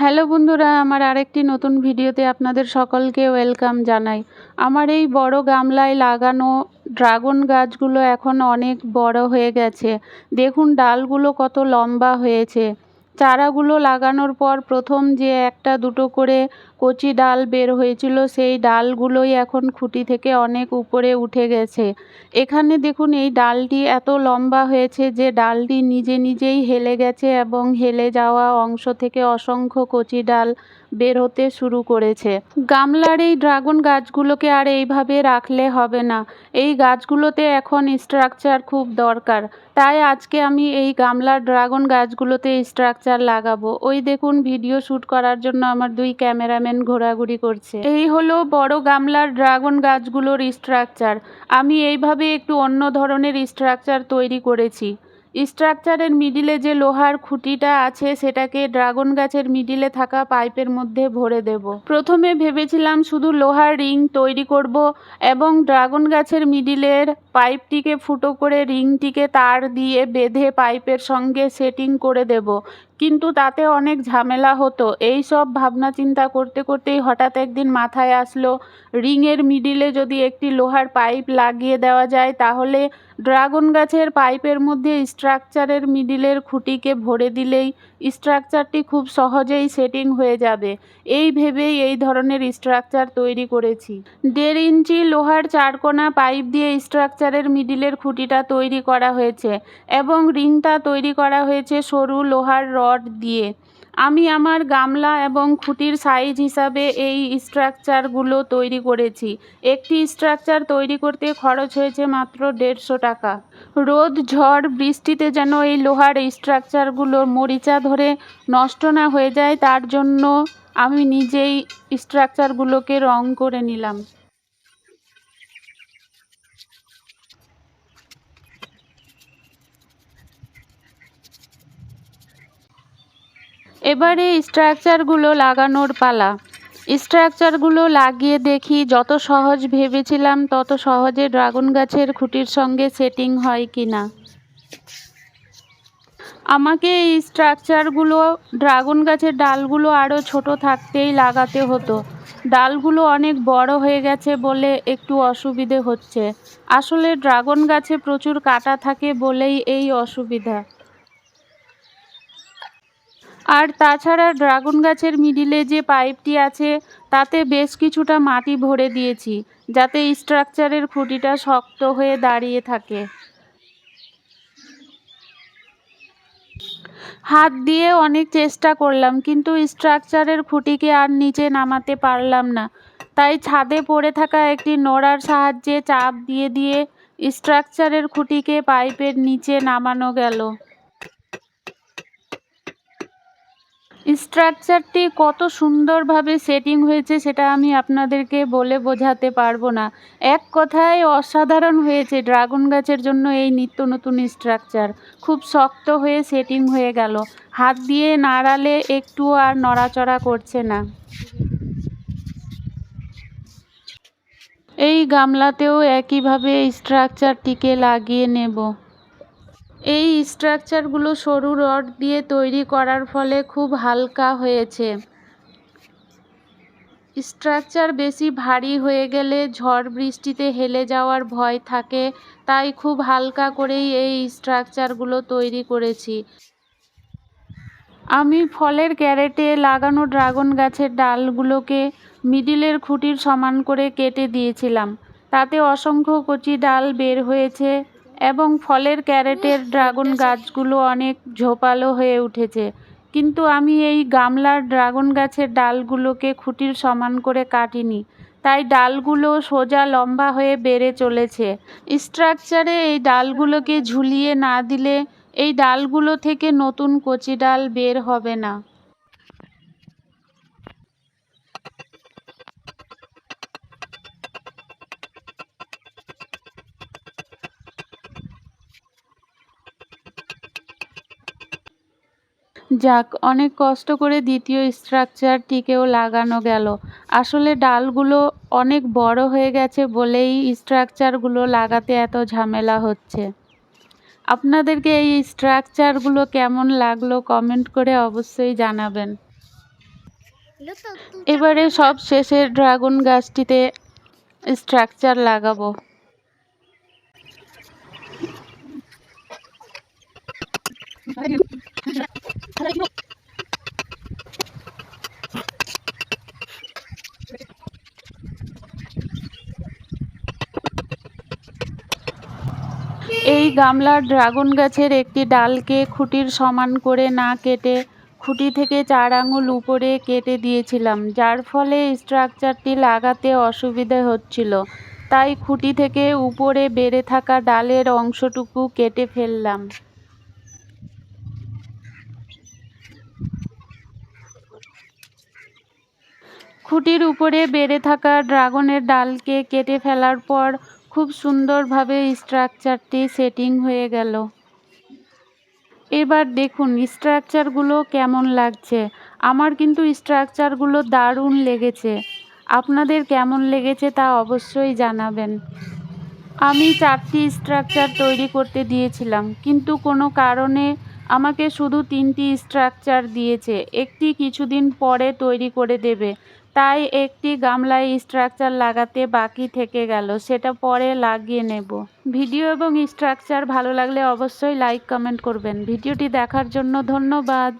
Hello বন্ধুরা, আমার আরেকটি নতুন ভিডিওতে আপনাদের সকলকে ওয়েলকাম জানাই। আমার এই বড় গামলায় লাগানো ড্রাগন গাছগুলো এখন অনেক বড় হয়ে গেছে। দেখুন, ডালগুলো কত লম্বা হয়েছে। চারাগুলো লাগানোর পর প্রথম যে একটা দুটো করে কচি ডাল বের হয়েছিল, সেই ডালগুলোই এখন খুঁটি থেকে অনেক উপরে উঠে গেছে। এখানে দেখুন, এই ডালটি এত লম্বা হয়েছে যে ডালটি নিজে নিজেই হেলে গেছে এবং হেলে যাওয়া অংশ থেকে অসংখ্য কচি ডাল বের হতে শুরু করেছে। গামলার এই ড্রাগন গাছগুলোকে আর এইভাবে রাখলে হবে না। এই গাছগুলোতে এখন স্ট্রাকচার খুব দরকার। তাই আজকে আমি এই গামলার ড্রাগন গাছগুলোতে স্ট্রাকচার লাগাবো। ওই দেখুন, ভিডিও শ্যুট করার জন্য আমার দুই ক্যামেরাম্যান ঘোরাঘুরি করছে। এই হলো বড় গামলার ড্রাগন গাছগুলোর স্ট্রাকচার। আমি এইভাবে একটু অন্য ধরনের স্ট্রাকচার তৈরি করেছি। স্ট্রাকচারের মিডিলে যে লোহার খুঁটিটা আছে, সেটাকে ড্রাগন গাছের মিডিলে থাকা পাইপের মধ্যে ভরে দেব। প্রথমে ভেবেছিলাম শুধু লোহার রিং তৈরি করব এবং ড্রাগন গাছের মিডিলের পাইপটিকে ফুটো করে রিংটিকে তার দিয়ে বেঁধে পাইপের সঙ্গে সেটিং করে দেব। কিন্তু তাতে অনেক ঝামেলা হতো। এই সব ভাবনা চিন্তা করতে করতেই হঠাৎ একদিন মাথায় আসলো, রিংয়ের মিডিলে যদি একটি লোহার পাইপ লাগিয়ে দেওয়া যায়, তাহলে ড্রাগন গাছের পাইপের মধ্যে স্ট্রাকচারের মিডিলের খুঁটিকে ভরে দিলেই স্ট্রাকচারটি খুব সহজেই সেটিং হয়ে যাবে। এই ভেবেই এই ধরনের স্ট্রাকচার তৈরি করেছি। দেড় ইঞ্চি লোহার চারকোনা পাইপ দিয়ে স্ট্রাকচারের মিডিলের খুঁটিটা তৈরি করা হয়েছে এবং রিংটা তৈরি করা হয়েছে সরু লোহার রড দিয়ে। আমি আমার গামলা এবং খুঁটির সাইজ হিসাবে এই স্ট্রাকচারগুলো তৈরি করেছি। একটি স্ট্রাকচার তৈরি করতে খরচ হয়েছে মাত্র দেড়শো টাকা। রোদ, ঝড়, বৃষ্টিতে যেন এই লোহার স্ট্রাকচারগুলো মরিচা ধরে নষ্ট না হয়ে যায়, তার জন্য আমি নিজেই স্ট্রাকচারগুলোকে রং করে নিলাম। এবারে স্ট্রাকচারগুলো লাগানোর পালা। স্ট্রাকচারগুলো লাগিয়ে দেখি, যত সহজ ভেবেছিলাম তত সহজে ড্রাগন গাছের খুঁটির সঙ্গে সেটিং হয় কি না আমাকে এই স্ট্রাকচারগুলো ড্রাগন গাছের ডালগুলো আরও ছোট থাকতেই লাগাতে হতো। ডালগুলো অনেক বড় হয়ে গেছে বলে একটু অসুবিধে হচ্ছে। আসলে ড্রাগন গাছে প্রচুর কাটা থাকে বলেই এই অসুবিধা। আর তাছাড়া ড্রাগন গাছের মিডিলে যে পাইপটি আছে, তাতে বেশ কিছুটা মাটি ভরে দিয়েছি, যাতে স্ট্রাকচারের খুঁটিটা শক্ত হয়ে দাঁড়িয়ে থাকে। হাত দিয়ে অনেক চেষ্টা করলাম, কিন্তু স্ট্রাকচারের খুঁটিকে আর নিচে নামাতে পারলাম না। তাই ছাদে পড়ে থাকা একটি নোড়ার সাহায্যে চাপ দিয়ে দিয়ে স্ট্রাকচারের খুঁটিকে পাইপের নিচে নামানো গেল। স্ট্রাকচারটি কত সুন্দরভাবে সেটিং হয়েছে সেটা আমি আপনাদেরকে বলে বোঝাতে পারব না। এক কথায় অসাধারণ হয়েছে ড্রাগন গাছের জন্য এই নিত্য নতুন স্ট্রাকচার। খুব শক্ত হয়ে সেটিং হয়ে গেল। হাত দিয়ে নাড়ালে একটু আর নড়াচড়া করছে না। এই গামলাতেও একইভাবে স্ট্রাকচারটিকে লাগিয়ে নেব। এই স্ট্রাকচারগুলো সরু রড দিয়ে তৈরি করার ফলে খুব হালকা হয়েছে। স্ট্রাকচার বেশি ভারী হয়ে গেলে ঝড় বৃষ্টিতে হেলে যাওয়ার ভয় থাকে, তাই খুব হালকা করেই এই স্ট্রাকচারগুলো তৈরি করেছি। আমি ফলের ক্যারেটে লাগানো ড্রাগন গাছের ডালগুলোকে মিডিলের খুঁটির সমান করে কেটে দিয়েছিলাম। তাতে অসংখ্য কচি ডাল বের হয়েছে। এবং ফলের ক্যারেটের ড্রাগন গাছগুলো অনেক ঝোপালো হয়ে উঠেছে। কিন্তু আমি এই গামলার ড্রাগন গাছের ডালগুলোকে খুঁটির সমান করে কাটিনি। তাই ডালগুলো সোজা লম্বা হয়ে বেড়ে চলেছে। স্ট্রাকচারে এই ডালগুলোকে ঝুলিয়ে না দিলে এই ডালগুলো থেকে নতুন কচি ডাল বের হবে না। যাক, অনেক কষ্ট করে দ্বিতীয় স্ট্রাকচারটিকেও লাগানো গেল। আসলে ডালগুলো অনেক বড় হয়ে গেছে বলেই স্ট্রাকচারগুলো লাগাতে এত ঝামেলা হচ্ছে। আপনাদেরকে এই স্ট্রাকচারগুলো কেমন লাগল কমেন্ট করে অবশ্যই জানাবেন। এবারে সব শেষে ড্রাগন গাছটিতে স্ট্রাকচার লাগাবো। এই গামলার ড্রাগন গাছের একটি ডালকে খুঁটির সমান করে না কেটে খুঁটি থেকে চার আঙুল উপরে কেটে দিয়েছিলাম, যার ফলে স্ট্রাকচারটি লাগাতে অসুবিধে হচ্ছিল। তাই খুঁটি থেকে উপরে বেড়ে থাকা ডালের অংশটুকু কেটে ফেললাম। খুঁটির উপরে বেড়ে থাকা ড্রাগনের ডালকে কেটে ফেলার পর খুব সুন্দরভাবে স্ট্রাকচারটি সেটিং হয়ে গেল। এবার দেখুন স্ট্রাকচারগুলো কেমন লাগছে। আমার কিন্তু স্ট্রাকচারগুলো দারুণ লেগেছে। আপনাদের কেমন লেগেছে তা অবশ্যই জানাবেন। আমি চারটি স্ট্রাকচার তৈরি করতে দিয়েছিলাম, কিন্তু কোনো কারণে আমাকে শুধু তিনটি স্ট্রাকচার দিয়েছে। একটি কিছুদিন পরে তৈরি করে দেবে। তাই একটি গামলায় স্ট্রাকচার লাগাতে বাকি থেকে গেল, সেটা পরে লাগিয়ে নেব। ভিডিও এবং স্ট্রাকচার ভালো লাগলে অবশ্যই লাইক, কমেন্ট করবেন। ভিডিওটি দেখার জন্য ধন্যবাদ।